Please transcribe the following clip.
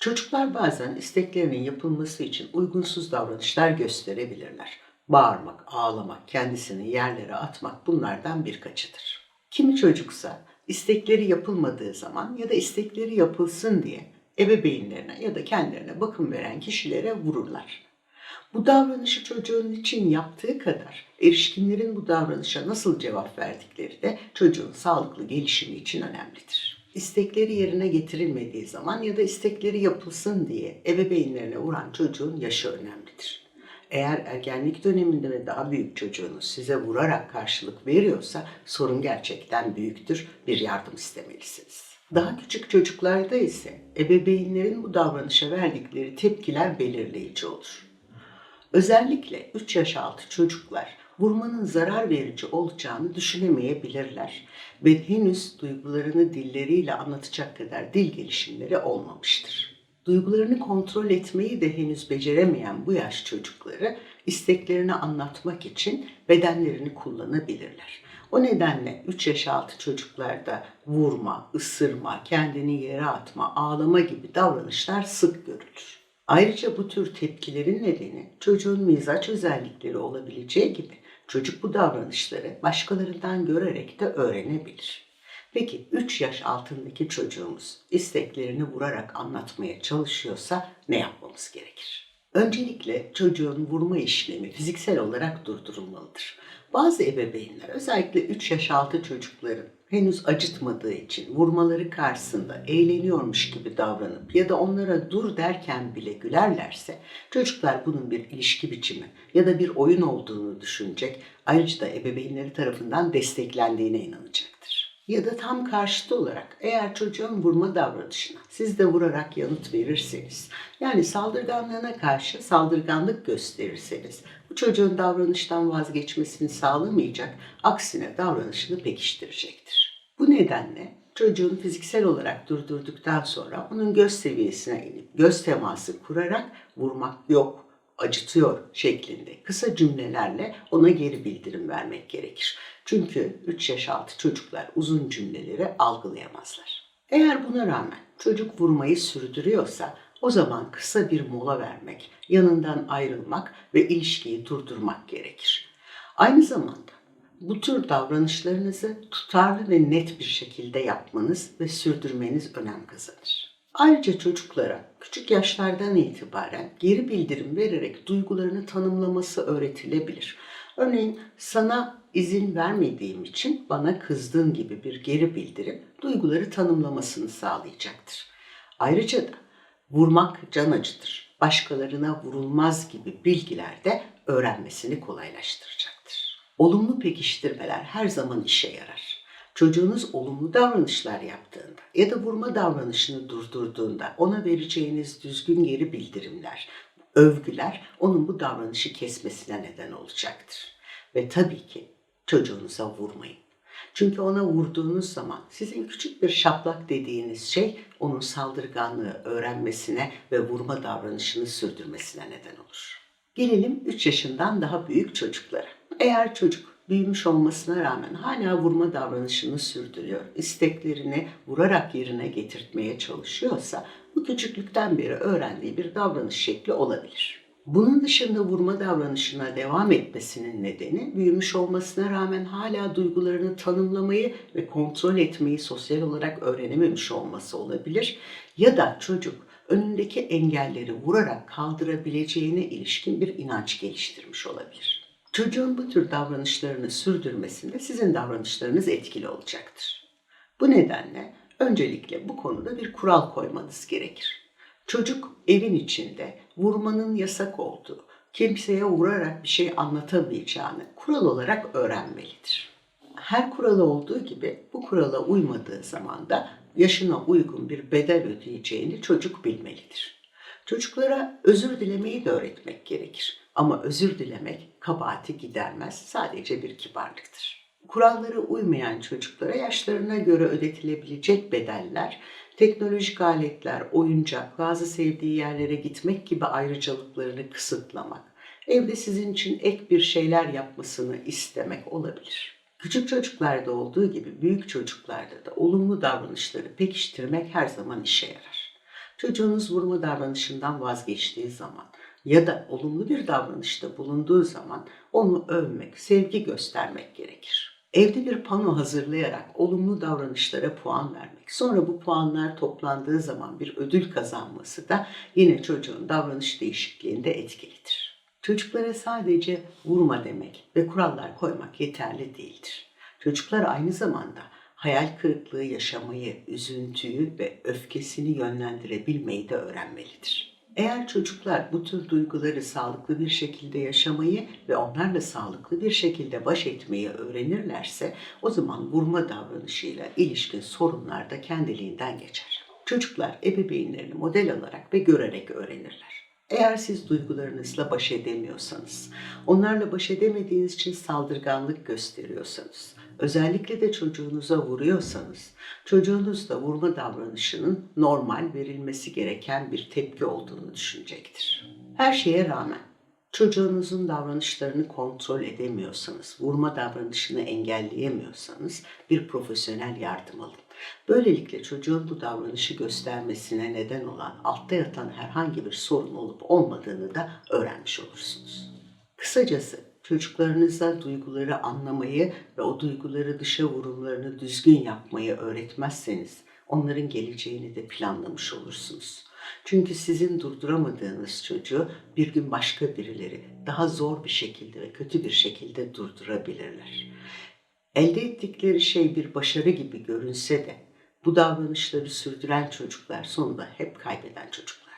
Çocuklar bazen isteklerinin yapılması için uygunsuz davranışlar gösterebilirler. Bağırmak, ağlamak, kendisini yerlere atmak bunlardan birkaçıdır. Kimi çocuksa istekleri yapılmadığı zaman ya da istekleri yapılsın diye ebeveynlerine ya da kendilerine bakım veren kişilere vururlar. Bu davranışı çocuğun için yaptığı kadar erişkinlerin bu davranışa nasıl cevap verdikleri de çocuğun sağlıklı gelişimi için önemlidir. İstekleri yerine getirilmediği zaman ya da istekleri yapılsın diye ebeveynlerine vuran çocuğun yaşı önemlidir. Eğer ergenlik döneminde ve daha büyük çocuğunuz size vurarak karşılık veriyorsa sorun gerçekten büyüktür. Bir yardım istemelisiniz. Daha küçük çocuklarda ise ebeveynlerin bu davranışa verdikleri tepkiler belirleyici olur. Özellikle 3 yaş altı çocuklar vurmanın zarar verici olacağını düşünemeyebilirler ve henüz duygularını dilleriyle anlatacak kadar dil gelişimleri olmamıştır. Duygularını kontrol etmeyi de henüz beceremeyen bu yaş çocukları isteklerini anlatmak için bedenlerini kullanabilirler. O nedenle 3 yaş altı çocuklarda vurma, ısırma, kendini yere atma, ağlama gibi davranışlar sık görülür. Ayrıca bu tür tepkilerin nedeni çocuğun mizaç özellikleri olabileceği gibi çocuk bu davranışları başkalarından görerek de öğrenebilir. Peki 3 yaş altındaki çocuğumuz isteklerini vurarak anlatmaya çalışıyorsa ne yapmamız gerekir? Öncelikle çocuğun vurma işlemi fiziksel olarak durdurulmalıdır. Bazı ebeveynler özellikle 3 yaş altı çocukların henüz acıtmadığı için vurmaları karşısında eğleniyormuş gibi davranıp ya da onlara dur derken bile gülerlerse çocuklar bunun bir ilişki biçimi ya da bir oyun olduğunu düşünecek ayrıca da ebeveynleri tarafından desteklendiğine inanacaktır. Ya da tam karşıtı olarak eğer çocuğun vurma davranışına siz de vurarak yanıt verirseniz yani saldırganlığına karşı saldırganlık gösterirseniz bu çocuğun davranıştan vazgeçmesini sağlamayacak aksine davranışını pekiştirecektir. Bu nedenle çocuğun fiziksel olarak durdurduktan sonra onun göz seviyesine inip göz teması kurarak vurmak yok, acıtıyor şeklinde kısa cümlelerle ona geri bildirim vermek gerekir. Çünkü 3 yaş altı çocuklar uzun cümleleri algılayamazlar. Eğer buna rağmen çocuk vurmayı sürdürüyorsa o zaman kısa bir mola vermek, yanından ayrılmak ve ilişkiyi durdurmak gerekir. Aynı zamanda bu tür davranışlarınızı tutarlı ve net bir şekilde yapmanız ve sürdürmeniz önem kazanır. Ayrıca çocuklara küçük yaşlardan itibaren geri bildirim vererek duygularını tanımlaması öğretilebilir. Örneğin sana izin vermediğim için bana kızdın gibi bir geri bildirim duyguları tanımlamasını sağlayacaktır. Ayrıca da vurmak can acıtır, başkalarına vurulmaz gibi bilgiler de öğrenmesini kolaylaştıracaktır. Olumlu pekiştirmeler her zaman işe yarar. Çocuğunuz olumlu davranışlar yaptığında ya da vurma davranışını durdurduğunda ona vereceğiniz düzgün geri bildirimler, övgüler onun bu davranışı kesmesine neden olacaktır. Ve tabii ki çocuğunuza vurmayın. Çünkü ona vurduğunuz zaman sizin küçük bir şaplak dediğiniz şey onun saldırganlığı öğrenmesine ve vurma davranışını sürdürmesine neden olur. Gelelim 3 yaşından daha büyük çocuklara. Eğer çocuk büyümüş olmasına rağmen hala vurma davranışını sürdürüyor, isteklerini vurarak yerine getirtmeye çalışıyorsa bu küçüklükten beri öğrendiği bir davranış şekli olabilir. Bunun dışında vurma davranışına devam etmesinin nedeni büyümüş olmasına rağmen hala duygularını tanımlamayı ve kontrol etmeyi sosyal olarak öğrenememiş olması olabilir. Ya da çocuk önündeki engelleri vurarak kaldırabileceğine ilişkin bir inanç geliştirmiş olabilir. Çocuğun bu tür davranışlarını sürdürmesinde sizin davranışlarınız etkili olacaktır. Bu nedenle öncelikle bu konuda bir kural koymanız gerekir. Çocuk evin içinde vurmanın yasak olduğu, kimseye vurarak bir şey anlatamayacağını kural olarak öğrenmelidir. Her kurala olduğu gibi bu kurala uymadığı zaman da yaşına uygun bir bedel ödeyeceğini çocuk bilmelidir. Çocuklara özür dilemeyi de öğretmek gerekir. Ama özür dilemek kabahati gidermez, sadece bir kibarlıktır. Kurallara uymayan çocuklara yaşlarına göre ödetilebilecek bedeller, teknolojik aletler, oyuncak, bazı sevdiği yerlere gitmek gibi ayrıcalıklarını kısıtlamak, evde sizin için ek bir şeyler yapmasını istemek olabilir. Küçük çocuklarda olduğu gibi büyük çocuklarda da olumlu davranışları pekiştirmek her zaman işe yarar. Çocuğunuz vurma davranışından vazgeçtiği zaman ya da olumlu bir davranışta bulunduğu zaman onu övmek, sevgi göstermek gerekir. Evde bir pano hazırlayarak olumlu davranışlara puan vermek, sonra bu puanlar toplandığı zaman bir ödül kazanması da yine çocuğun davranış değişikliğinde etkilidir. Çocuklara sadece vurma demek ve kurallar koymak yeterli değildir. Çocuklar aynı zamanda hayal kırıklığı yaşamayı, üzüntüyü ve öfkesini yönlendirebilmeyi de öğrenmelidir. Eğer çocuklar bu tür duyguları sağlıklı bir şekilde yaşamayı ve onlarla sağlıklı bir şekilde baş etmeyi öğrenirlerse o zaman vurma davranışıyla ilişkin sorunlar da kendiliğinden geçer. Çocuklar ebeveynlerini model alarak ve görerek öğrenirler. Eğer siz duygularınızla baş edemiyorsanız, onlarla baş edemediğiniz için saldırganlık gösteriyorsanız, özellikle de çocuğunuza vuruyorsanız, çocuğunuz da vurma davranışının normal verilmesi gereken bir tepki olduğunu düşünecektir. Her şeye rağmen çocuğunuzun davranışlarını kontrol edemiyorsanız, vurma davranışını engelleyemiyorsanız bir profesyonel yardım alın. Böylelikle çocuğun bu davranışı göstermesine neden olan altta yatan herhangi bir sorun olup olmadığını da öğrenmiş olursunuz. Kısacası çocuklarınıza duyguları anlamayı ve o duyguları dışa vurumlarını düzgün yapmayı öğretmezseniz onların geleceğini de planlamış olursunuz. Çünkü sizin durduramadığınız çocuğu bir gün başka birileri daha zor bir şekilde ve kötü bir şekilde durdurabilirler. Elde ettikleri şey bir başarı gibi görünse de bu davranışları sürdüren çocuklar sonunda hep kaybeden çocuklar.